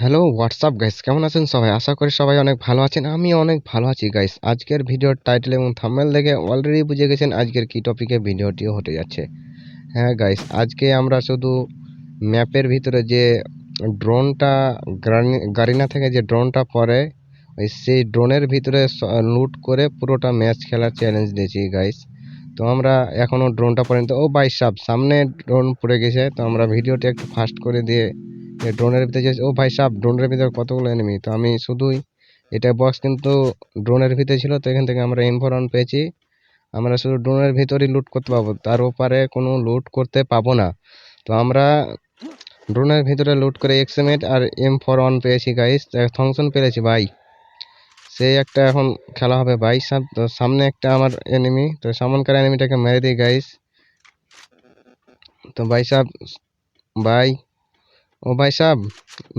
Hello WhatsApp guys কেমন আছেন সবাই? আশা করি সবাই অনেক ভালো আছেন। আমি অনেক ভালো আছি গাইস আজকের ভিডিওর টাইটেল এবং থাম্বনেল দেখে অলরেডি বুঝে গেছেন আজকের কি টপিকে ভিডিওটিও হতে যাচ্ছে। হ্যাঁ গাইস আজকে আমরা শুধু ম্যাপের ভিতরে যে ড্রোনটা গারিনা থেকে যে ড্রোনটা পরে ওই সেই ড্রোনের ভিতরে লুট করে পুরোটা ম্যাচ খেলার চ্যালেঞ্জ দিয়েছি গাইস তো আমরা এখনও ড্রোনটা তো ও বাই সাব, সামনে ড্রোন পড়ে গেছে। তো আমরা ভিডিওটি একটু ফাস্ট করে দিয়ে ড্রোনের ভিতরে ও ভাই সাব ড্রোনের ভিতরে কতগুলো এনিমি তো আমি শুধুই এটা বক্স কিন্তু ড্রোনের ভিতরে ছিল, তো এখান থেকে আমরা ইনফরন পেয়েছি। আমরা শুধু ড্রোনের ভিতরেই লুট করতে পাবো, তার ওপারে কোনো লুট করতে পাবো না। তো আমরা ড্রোনের ভিতরে লুট করে এক্সএমএট আর এম ফোর ওয়ান পেয়েছি গাইস থংসন পেয়েছি ভাই। সেই একটা এখন খেলা হবে, ভাই। তো সামনে একটা আমার এনিমি তো সামনকার এনিমিটাকে মেরে দিই গাইস তো ভাই সাব, ভাই। ও ভাই সাহেব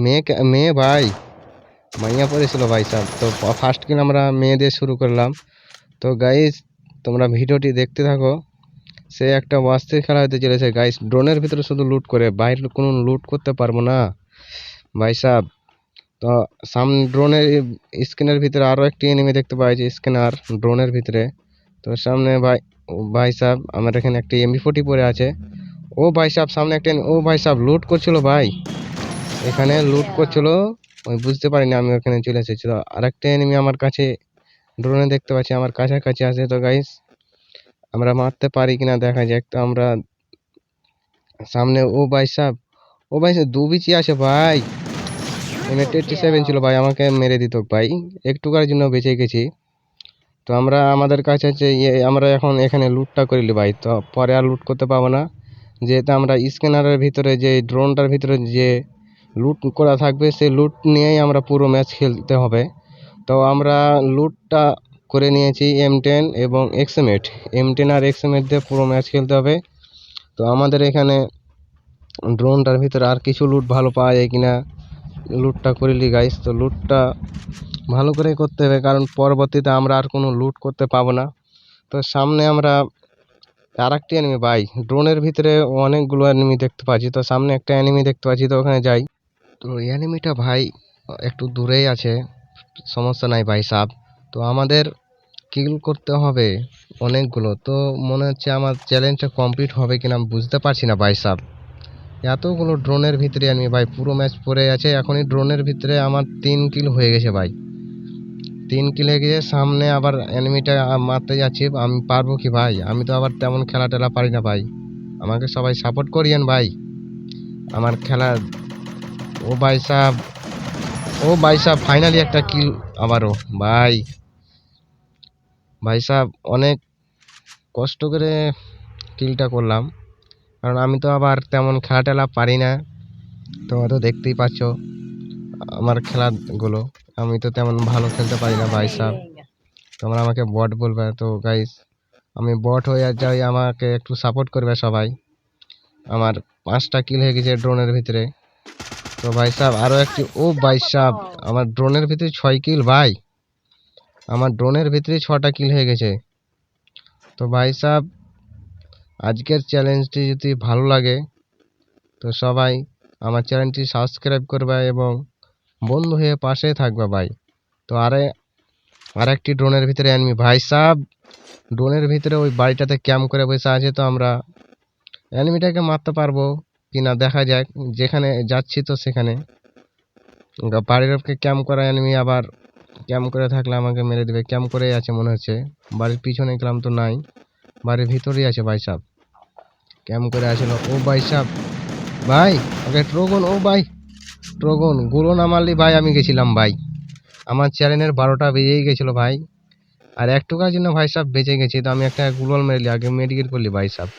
মেয়ে মেয়ে ভাই। মাইয়া পড়েছিল ভাই সাহেব তো ফার্স্ট কিন আমরা মেয়ে দিয়ে শুরু করলাম। তো গাইস তোমরা ভিডিওটি দেখতে থাকো। সে একটা অস্থির খেলা হতে চলেছে। গাইস ড্রোনের ভিতরে শুধু লুট করে, বাইরে কোনো লুট করতে পারব না। ভাই সাহেব তো সামনে ড্রোনের স্ক্রিনের ভিতরে আরও একটি এনিমি দেখতে পাচ্ছি স্ক্যানার ড্রোনের ভিতরে। তো সামনে ভাই ভাই সাহেব আমার এখানে একটি এমবি ফোর্টি পরে আছে। ও ভাই সাহেব, সামনে একটা ও ভাই সাহেব লুট করছিল ভাই। এখানে লুট করছিল। ওই বুঝতে পারিনি, আমি ওখানে চলে এসেছিল। আরেকটা এনিমি আমার কাছে ড্রোনে দেখতে পাচ্ছি, আমার কাছাকাছি আছে তো গাইস আমরা মারতে পারি কিনা দেখা যাক। তো আমরা সামনে ও ভাই সাহেব, ও ভাই সাহেব, দু বিচি আছে ভাই। এম এইটটি সেভেন ছিল ভাই, আমাকে মেরে দিত ভাই। একটুকার জন্য বেঁচে গেছি। তো আমরা আমাদের কাছে হচ্ছে আমরা এখন এখানে লুটটা করিলি ভাই, তো পরে আর লুট করতে পাবো না। যেহেতু আমরা স্ক্যানারের ভিতরে যে ড্রোনটার ভিতরে যে লুট করা থাকবে, সেই লুট নিয়েই আমরা পুরো ম্যাচ খেলতে হবে। তো আমরা লুটটা করে নিয়েছি এম টেন এবং এক্সএমএট এম টেন আর এক্সএমএট দিয়ে পুরো ম্যাচ খেলতে হবে। তো আমাদের এখানে ড্রোনটার ভিতরে আর কিছু লুট ভালো পাওয়া যায় কিনা, লুটটা করিলি গাইস তো লুটটা ভালো করে করতে হবে, কারণ পরবর্তীতে আমরা আর কোনো লুট করতে পাবো না। তো সামনে আমরা আর একটি অ্যানিমি ভাই ড্রোনের ভিতরে অনেকগুলো অ্যানিমি দেখতে পাচ্ছি। তো সামনে একটা অ্যানিমি দেখতে পাচ্ছি, তো ওখানে যাই। তো অ্যানিমিটা ভাই, একটু দূরেই আছে। সমস্যা নাই, ভাই, সাব। তো আমাদের কিল করতে হবে অনেকগুলো। তো মনে হচ্ছে আমার চ্যালেঞ্জটা কমপ্লিট হবে কিনা বুঝতে পারছি না, ভাই, সাব। এতগুলো ড্রোনের ভিতরে আমি, ভাই, পুরো ম্যাচ পড়ে আছে। এখনই ড্রোনের ভিতরে আমার তিন কিল হয়ে গেছে, ভাই। তিন কিলে গিয়ে সামনে আবার এনিমিটা মারতে যাচ্ছি, আমি পারব কি ভাই? আমি তো আবার তেমন খেলা টেলা পারি না ভাই। আমাকে সবাই সাপোর্ট করিয়েন ভাই। আমার খেলা, ও ভাই সাহ ও ভাই সাহ ফাইনালি একটা কিল আবারও, ভাই। ভাই সাহ অনেক কষ্ট করে কিলটা করলাম। কারণ আমি তো আবার তেমন খেলা টেলা পারি না। তোমরা তো দেখতেই পাচ্ছ। আমার খেলাগুলো। আমি তো তেমন ভালো খেলতে পারি না ভাই সাহ তোমরা আমাকে বট বলবে তো গাইস আমি বট হয়ে যাই, আমাকে একটু সাপোর্ট করবে সবাই। আমার পাঁচটা কিল হয়ে গেছে ড্রোনের ভিতরে। তো ভাই সাহেব আরও একটি, ও ভাই সাহেব আমার ড্রোনের ভিতরে ছয় কিল ভাই। আমার ড্রোনের ভিতরে ছটা কিল হয়ে গেছে। তো ভাই সাহেব আজকের চ্যালেঞ্জটি যদি ভালো লাগে, তো সবাই আমার চ্যানেলটি সাবস্ক্রাইব করবে এবং বন্ধু হয়ে পাশে থাকবে ভাই। তো আরে আর একটি ড্রোনের ভিতরে আনবি ভাই সাহেব ড্রোনের ভিতরে ওই বাড়িটাতে ক্যাম্প করে বসে আছে তো আমরা। অ্যানিমিটাকে মারতে পারব কি না দেখা যাক, যেখানে যাচ্ছি তো সেখানে। বাড়ির ক্যাম্প করা অ্যানিমি আবার ক্যাম্প করে থাকলে আমাকে মেরে দেবে। ক্যাম্প করেই আছে মনে হচ্ছে। বাড়ির পিছনে গেলাম তো নাই, বাড়ির ভিতরেই আছে ভাই সাহেব ক্যাম্প করে আসলো ও ভাই সাহেব ভাই, ওকে ট্রোগন ও ভাই ট্রোগনগুলো না মারলি ভাই, আমি গেছিলাম ভাই। আমার চ্যানেলের বারোটা বেজেই গেছিল ভাই। আর এক টাকার জন্য ভাই সাহেব বেঁচে গেছি, তো আমি একটা গুগল মেরেলি, আগে মেডিকেল করলি ভাই সাহেব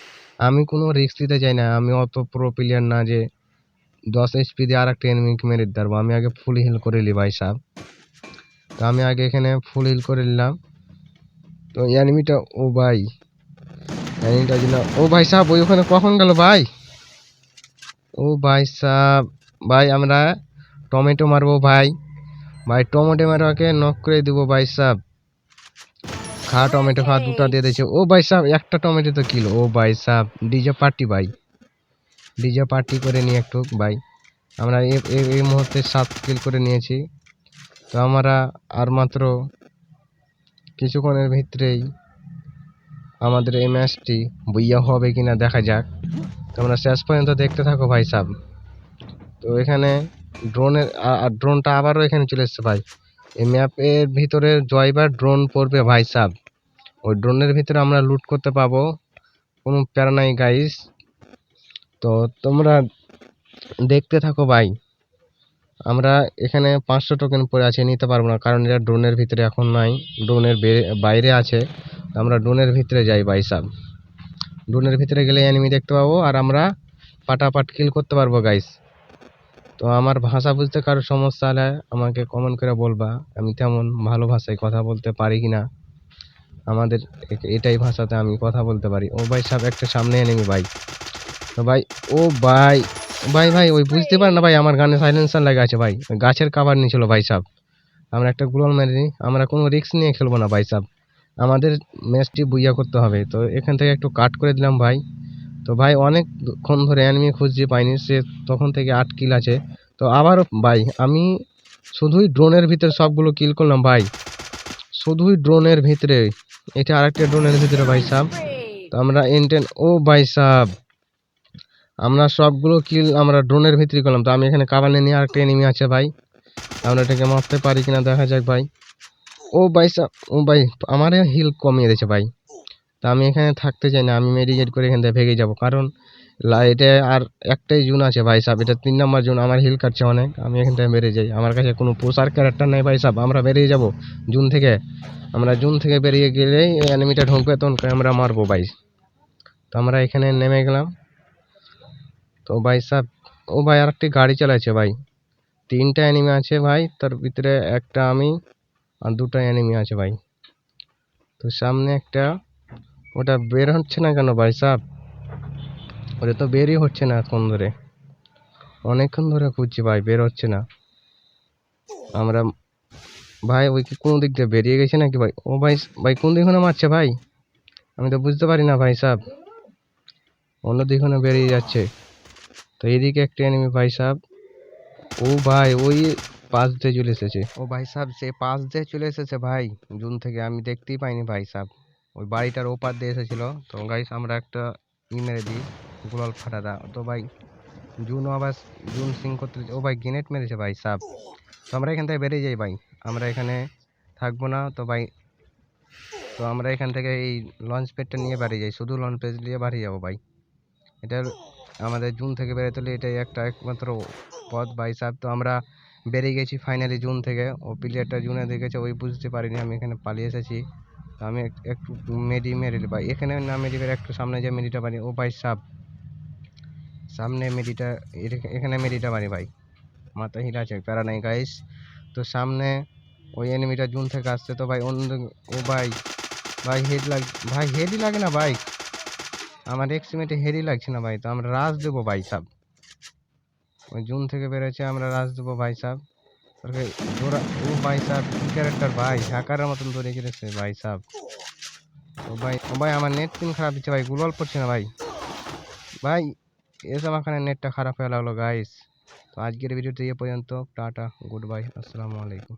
আমি কোনো রিস্ক দিতে চাই না, আমি অত প্রো প্লেয়ার না যে দশ এইচপি দিয়ে আর একটা এনিমিকে মেরে দিতে পারব আমি আগে ফুল হিল করে নিই ভাই সাহেব তো আমি আগে এখানে ফুল হিল করে নিলাম। তো এনিমিটা ও ভাই। এনিমিটার জন্য ও ভাই সাহেব ওই ওখানে কখন গেল ভাই? ও ভাই সাহেব ভাই, আমরা টমেটো মারবো ভাই। ভাই, টমেটো মারবাকে নক করে দেবো ভাই সাহেব। খা টমেটো, খা দুটা দিয়ে দিয়েছে। ও ভাই সাহেব, একটা টমেটো তো কিলো। ও ভাই সাহেব ডিজে পার্টি ভাই। ডিজে পার্টি করে নিয়ে একটু ভাই। আমরা এই মুহূর্তে সাত কিল করে নিয়েছি। তো আমরা আর মাত্র কিছুক্ষণের ভিতরেই আমাদের এই ম্যাচটি বইয়া হবে কিনা দেখা যাক। তোমরা শেষ পর্যন্ত দেখতে থাকো ভাই সাব তো এখানে ড্রোনের আর ড্রোনটা আবারও এখানে চলে এসছে ভাই। এই ম্যাপের ভিতরে জয়বার ড্রোন পড়বে ভাই সাব। ওই ড্রোনের ভিতরে আমরা লুট করতে পাবো। কোনো প্যারা নাই গাইস তো তোমরা দেখতে থাকো ভাই। আমরা এখানে পাঁচশো টোকেন পড়ে আছে, নিতে পারব না, কারণ এটা ড্রোনের ভিতরে এখন নাই। ড্রোনের বাইরে আছে। আমরা ড্রোনের ভিতরে যাই ভাই সাব। ড্রোনের ভিতরে গেলে এনিমি দেখতে পাবো, আর আমরা পাটাপাট কিল করতে পারব গাইস তো আমার ভাষা বুঝতে কারও সমস্যা হলে আমাকে কমেন্ট করে বলবা। আমি তেমন ভালো ভাষায় কথা বলতে পারি কি না আমাদের এটাই ভাষাতে আমি কথা বলতে পারি। ও ভাই সাহেব একটা সামনে এনেমি ভাই। তো ভাই, ও ভাই ভাই ভাই, ওই বুঝতে পার না ভাই, আমার গানে সাইলেন্সার লাগা আছে ভাই। গাছের কাভার নিয়েছিল ভাই সাহেব আমরা একটা গুলাল নিই আমরা কোনো রিস্ক নিয়ে খেলব না ভাই সাহেব আমাদের ম্যাচটি বুইয়া করতে হবে। তো এখান থেকে একটু কাট করে দিলাম ভাই। তো ভাই অনেকক্ষণ ধরে অ্যানিমি খুঁজছি, পাইনি। সে তখন থেকে আট কিল আছে। তো আবারও, ভাই, আমি শুধুই ড্রোনের ভিতরে সবগুলো কিল করলাম, ভাই। শুধুই ড্রোনের ভিতরে। এটা আরেকটা ড্রোনের ভিতরে, ভাই সাহেব তো আমরা ইন্টেন ও ভাই সাহেব আমরা সবগুলো কিল আমরা ড্রোনের ভিতরে করলাম। তো আমি এখানে কাবানে নিয়ে আরেকটা এনিমি আছে, ভাই। আমরা এটাকে মারতে পারি কিনা দেখা যাক, ভাই। ও ভাই সাহেব ও ভাই, আমার হিল কমিয়ে দিয়েছে, ভাই। তা আমি এখানে থাকতে চাই না, আমি মেডিকেট করে এখান থেকে ভেগে যাব। কারণ এটা আর একটাই জুন আছে ভাই সাহেব এটা তিন নম্বর জুন, আমার হিল কাটছে অনেক, আমি এখান থেকে বেরিয়ে যাই। আমার কাছে কোনো পোষার ক্যারেক্টার নেই ভাই সাহেব আমরা বেরিয়ে যাব জুন থেকে। আমরা জুন থেকে বেরিয়ে গেলেই অ্যানিমিটা ঢুকবে তখন আমরা মারবো ভাই। তো আমরা এখানে নেমে গেলাম। তো ভাই সাহেব ও ভাই আর একটি গাড়ি চালাচ্ছে ভাই। তিনটা অ্যানিমি আছে ভাই, তার ভিতরে একটা আমি আর দুটো অ্যানিমি আছে ভাই। তো সামনে একটা ওটা বের হচ্ছে না কেন ভাই সাহেব ওটা তো বেরই হচ্ছে না এখন ধরে। অনেকক্ষণ ধরে খুঁজছি ভাই, বের হচ্ছে না। আমরা ভাই ওই কি কোন দিক দিয়ে বেরিয়ে গেছে নাকি ভাই? ও ভাই ভাই কোন দিক মারছে ভাই? আমি তো বুঝতে পারি না ভাই সাহেব অন্য দিক বেরিয়ে যাচ্ছে। তো এইদিকে একটা এনিমি ভাই সাহেব ও ভাই, ওই পাশ দিয়ে চলে এসেছে। ও ভাই সাহেব সে পাশ দিয়ে চলে এসেছে ভাই। জুন থেকে আমি দেখতেই পাইনি ভাই সাহেব ওই বাড়িটার ওপার দিয়ে এসেছিল। তো গাইস আমরা একটা ই মেরে দিই, গুলাল ফাটাদা। তো ভাই জুনও আবার জুন সিং করতে ও ভাই গ্রেনেড মেরেছে ভাই, সাপ। তো আমরা এখান থেকে বেরিয়ে যাই ভাই। আমরা এখানে থাকব না, তো ভাই, তো আমরা এখান থেকে এই লঞ্চ প্যাডটা নিয়ে বাড়ি যাই। শুধু লঞ্চ প্যাড নিয়ে বাড়ি যাব ভাই। এটার আমাদের জুন থেকে বেরোতে হলে এটাই একটা একমাত্র পথ ভাই, সাপ। তো আমরা বেরিয়ে গেছি ফাইনালি জুন থেকে। ও প্লেয়ারটা জুনে দেখেছে, ওই বুঝতে পারিনি, আমি এখানে পালিয়ে এসেছি। আমি একটু মেডি মেরে ভাই এখানে না মেডি মেরে একটু সামনে যে মেডিটা পারি ও ভাই সাপ। সামনে মেডিটা এখানে মেডিটা মারি ভাই। মাথা হিলা আছে প্যারা নাই গাইস তো সামনে ওই এনিমিটা জুন থেকে আসছে তো ভাই, অন্য, ও ভাই ভাই হেড লাগ, ভাই হেডই লাগে না ভাই। আমার এক্সিমেটে হেডই লাগছে না ভাই, তো আমরা রাজ দেবো ভাই ওই জুন থেকে বেরোচ্ছে, আমরা রাজ দেবো ভাই সাহেব ও ভাই ক্যারেক্টার মতন ভাই ও ভাই ও ভাই, আমার নেট খারাপ ভাই, গুগল পড়ছে না, ভাই। ভাই এসব এখানে নেটটা খারাপ হয়ে লাগল গাইস তো আজকের ভিডিওতে এ পর্যন্ত, টাটা গুড বাই আসসালামু আলাইকুম।